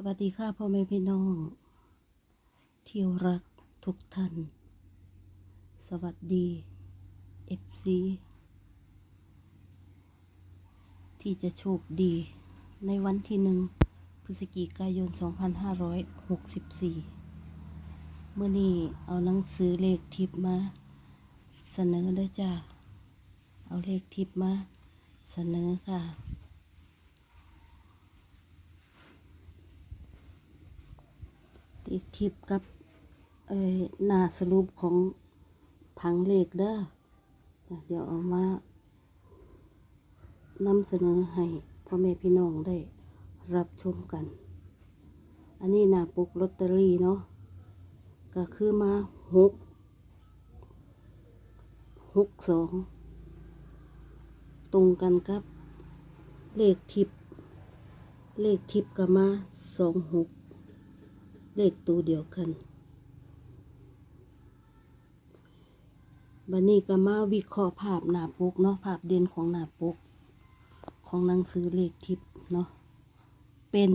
สวัสดีค่ะพ่อแม่พี่น้องที่รักทุกท่าน สวัสดีเอฟซีที่จะโชคดีในวันที่หนึ่งพฤศจิกายน 2564 เมื่อนี้เอาหนังสือเลขทิปมา เสนอเด้อจ้า เอาเลขทิปมา เสนอค่ะ เลขทิปกับเอ่อหน้าสรุปของผังเลขเด้อเดี๋ยวเอามานำเสนอให้พ่อแม่พี่น้องได้รับชมกัน อันนี้หน้าปกลอตเตอรี่เนาะก็คือมาหกหกสองตรงกันกับ เลขทิปเลขทิปก็มาสองหก เลขตัวเดียวกันบันนี้ก็มาวิเคราะห์ภาพหน้าปกเนาะภาพเด่นของหน้าปก ของหนังสือเลขทิพย์เนาะเป็น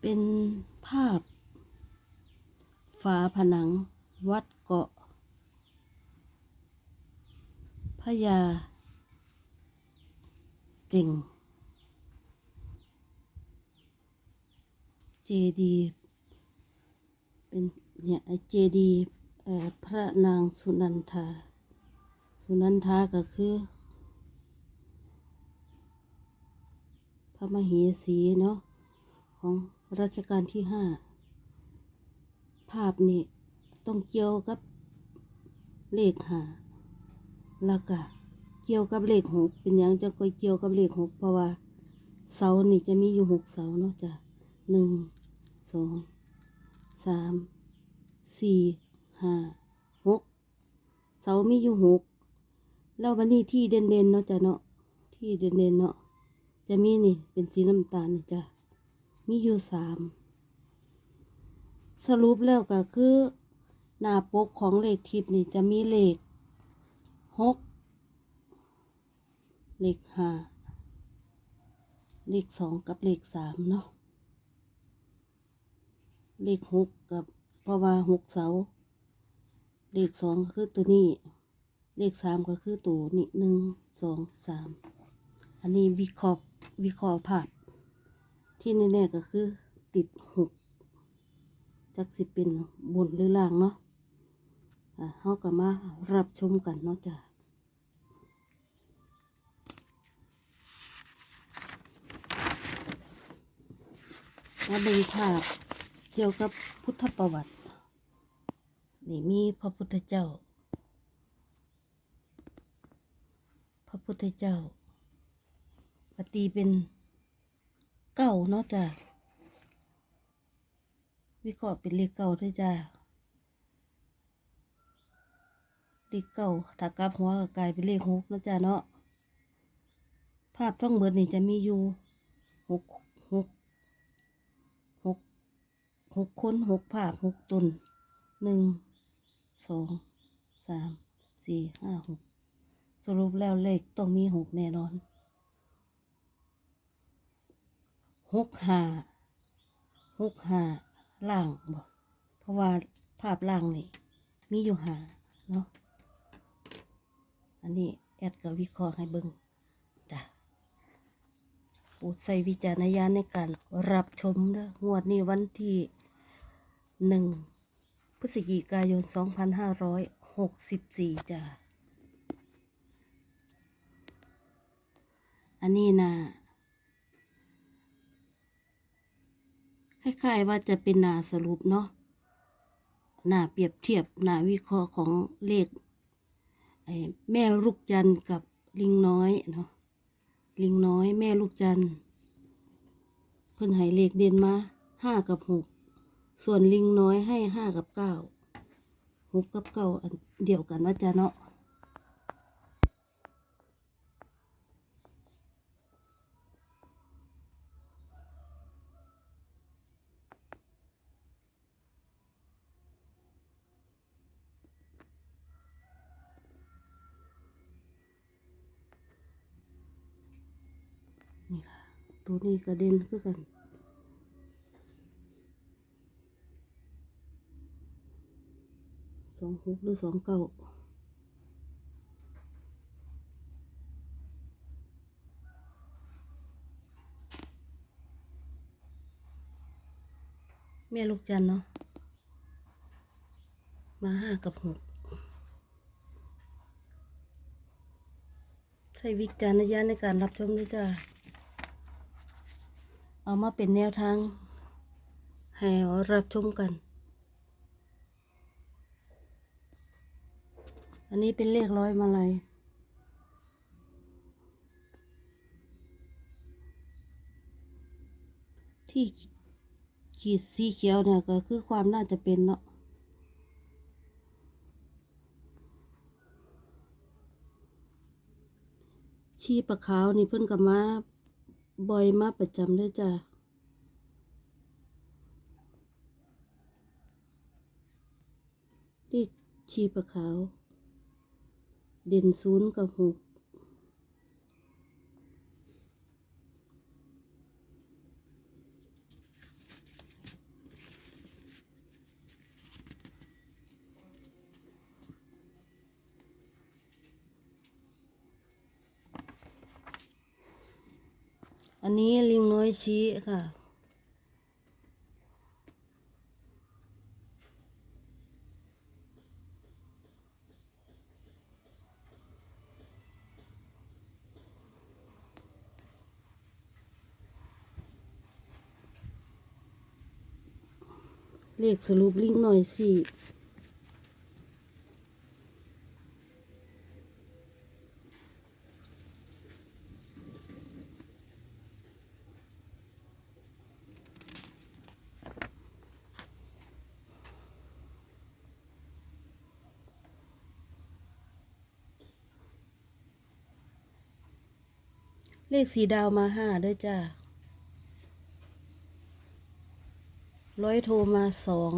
เป็นภาพ ฝาผนังวัดเกาะพญาเจิง เจดีเป็นเนี่ยเจดีพระนางสุนันทา สุนันทาก็คือ พระมเหสีเนาะของรัชกาลที่ห้าภาพนี้ต้องเกี่ยวกับเลขหาแล้วก็เกี่ยวกับเลขหกเป็นอย่างจะก็เกี่ยวกับเลขหกเพราะว่าเสานี่จะมีอยู่หกเสาเนาะจ้ะหนึ่ง สองสามสี่ห้าหกเสามีอยู่หกแล้ววันนี้ที่เด่นๆเนาะจ้ะเนาะที่เด่นๆเนาะจะมีนี่เป็นสีน้ำตาลนี่จ้ะมีอยู่สามสรุปแล้วก็คือหน้าปกของเลขทิพย์นี่จะมีเลขหกเลขห้าเลขสองกับเลขสามเนาะ เลขหกกับเพราะว่าหกเสา เลขสองก็คือตัวนี้ เลขสามก็คือตัวนี้หนึ่งสองสามอันนี้วิเคราะห์วิเคราะห์ภาพที่แน่ๆก็คือติดหกจักสิเป็นบนหรือล่างเนาะอะเฮาก็มารับชมกันเนาะจ้ะมาเบิ่งภาพ เกี่ยวกับพุทธประวัติ นี่มีพระพุทธเจ้า พระพุทธเจ้าปฏิเป็นเก้าเนาะจ้ะวิเคราะห์เป็นเลขเก้าด้วยจ้ะเลขเก้าถ้ากลับหัวก็กลายเป็นเลขหกแล้วจ้ะเนาะภาพทั้งหมดนี่จะมีอยู่หกหก หก หกคนหกภาพหกตนหนึ่งสองสามสี่ห้าหกสรุปแล้วเลขต้องมีหกแน่นอนหกห้าหกห้าล่างบอกเพราะว่าภาพล่างนี่มีอยู่หาเนาะอันนี้แอดก็วิเคราะห์ให้เบิ่งจ้ะโปรดใส่วิจารณญาณในการรับชมเด้องวดนี้วันที่ หนึ่งพฤศจิกายน 2564 จ้ะ อันนี้นะคล้ายๆว่าจะเป็นหนาสรุปเนาะหนาเปรียบเทียบหนาวิเคราะห์ของเลขแม่ลูกจันทร์กับลิงน้อยเนาะลิงน้อยแม่ลูกจันทร์เพิ่นให้เลขเด่นมาห้ากับหก ส่วนลิงน้อยให้ห้ากับเก้าหกกับเก้าอันเดียวกันว่าจะเนาะตัวนี้กระเด็นคือกัน สองหกหรือสองเก้าแม่ลูกจันเนาะ มาห้ากับหกใช้วิจารณญาณในการรับชมด้วยจ้าเอามาเป็นแนวทาง ให้รับชมกัน อันนี้เป็นเลขร้อยมาลัยที่ขีดสีเขียวเนี่ยก็คือความน่าจะเป็นเนาะชีปลาขาวนี่เพิ่นก็มาบ่อยมาประจำเลยจ้ะที่ชีปลาขาว เด่นศูนย์กับหกอันนี้ลิงน้อยชี้ค่ะ เลขสรุปลิงหน่อยสิเลขสีดาวมาห้าด้วยจ้า ร้อยโทรมาสอง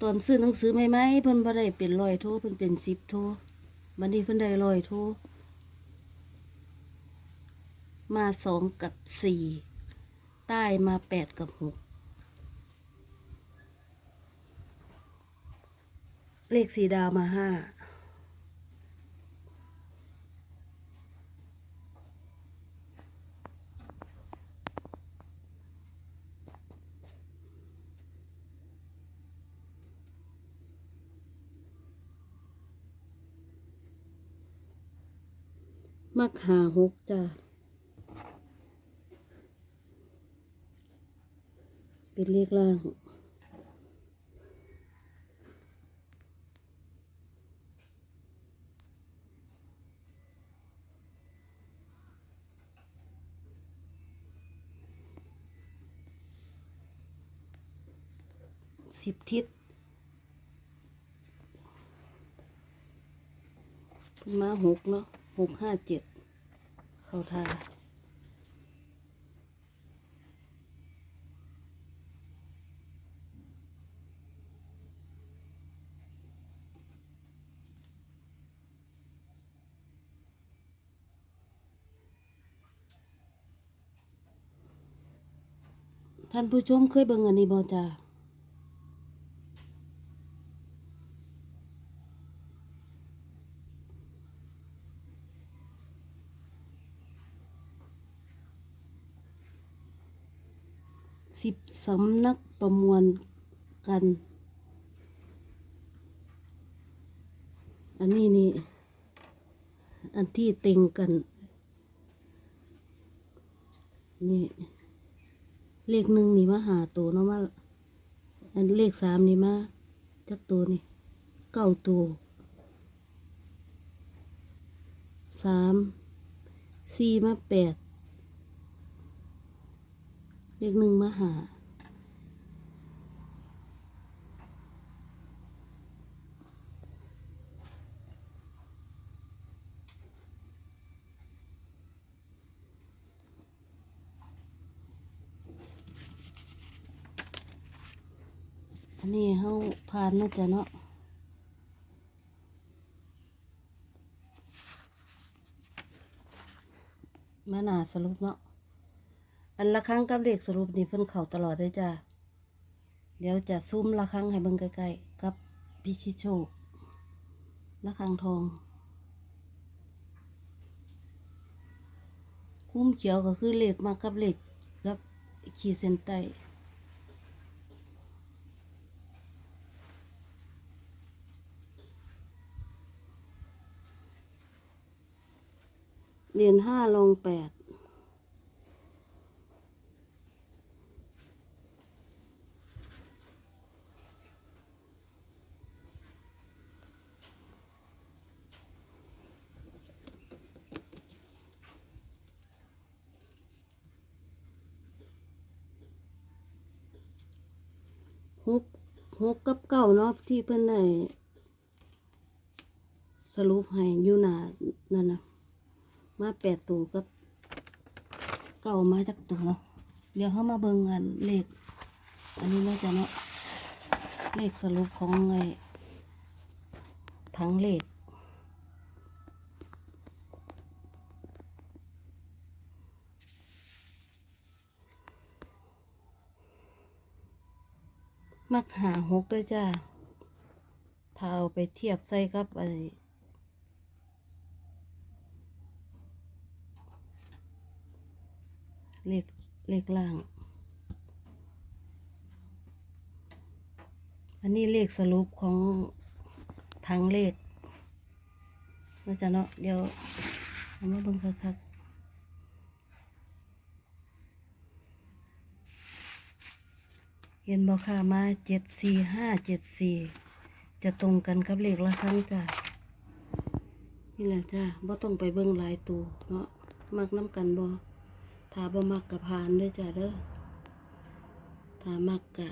ตอนซื้อหนังสือใหม่ๆเพิ่นบ่ได้เป็นร้อยโทเพิ่นเป็นสิบโทรบัดนี้เพิ่นได้ร้อยโทมาสองกับสี่ใต้มาแปดกับหก เลขสีดาวมาห้ามักหาหกจ้าเป็นเลขล่าง สิบทิศเพิ่นมาหกเนาะหกห้าเจ็ดเข้าทาท่านผู้ชมเคยเบิ่งอันนี้บ่จ้า สิบสำนักประมวลกัน อันนี้นี่ อันที่เต็งกัน นี่ เลขหนึ่งนี่มาหาตัวเนาะมาอันเลขสามนี่มาจักตัวนี่เก้าตัวสามสี่มาแปด เลขหนึ่งมาหาอันนี้เฮาผ่านเนาจะเนาะมาหนาสรุปเนาะ อันละครั้งกับเลขสรุปนี่เพิ่นเข้าตลอดเลยจ้ะเดี๋ยวจะซูมละครั้งให้เบิ่งใกล้ๆกับพิชิตโชคละครั้งทองคุ้มเขียวก็คือเหลขมากับเหลขกับขีดเส้นใต้เหรียญห้าลงแปด กหกกับเก้าเนาะที่เพิ่นได้สรุปให้อยู่หน้านั่นนะมาแปดตัวกับเก้ามาจากตัวเนาะเดี๋ยวเขามาเบิ่งกันเลข อันนี้น่าจะเนาะเลขสรุปของไอ้ทั้งเลข มักหาหกเลยจ้าถ้าเอาไปเทียบใส่กับไอเลขเลขล่าง อันนี้เลขสรุปของทางเลขเราจะเนาะเดี๋ยวเอามาเบิ่งคักๆ เห็นบอกค่ะมาเจ็ดสี่ห้าเจ็ดสี่จะตรงกันกับเลขละครั้งจ้ะนี่แหละจ้ะบ่ต้องไปเบิ่งหลายตัวเนาะมักน้ำกันบ่ถ้าบ่มักกับพานด้อจ้ะเด้อถ้ามักกะ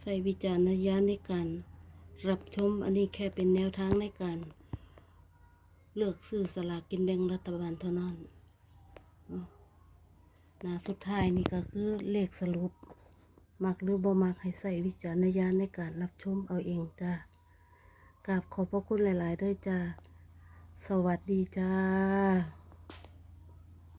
ใส่วิจารณญาณในการ รับชมอันนี้แค่เป็นแนวทางในการ เลือกซื้อสลากกินแบ่งรัฐบาลเท่านั้น น้าสุดท้ายนี่ก็คือเลขสรุป มักหรือบ่มักให้ใส่วิจารณญาณในการรับชมเอาเองจ้ากราบขอบพระคุณหลาย ๆ ด้วยจ้า สวัสดีจ้า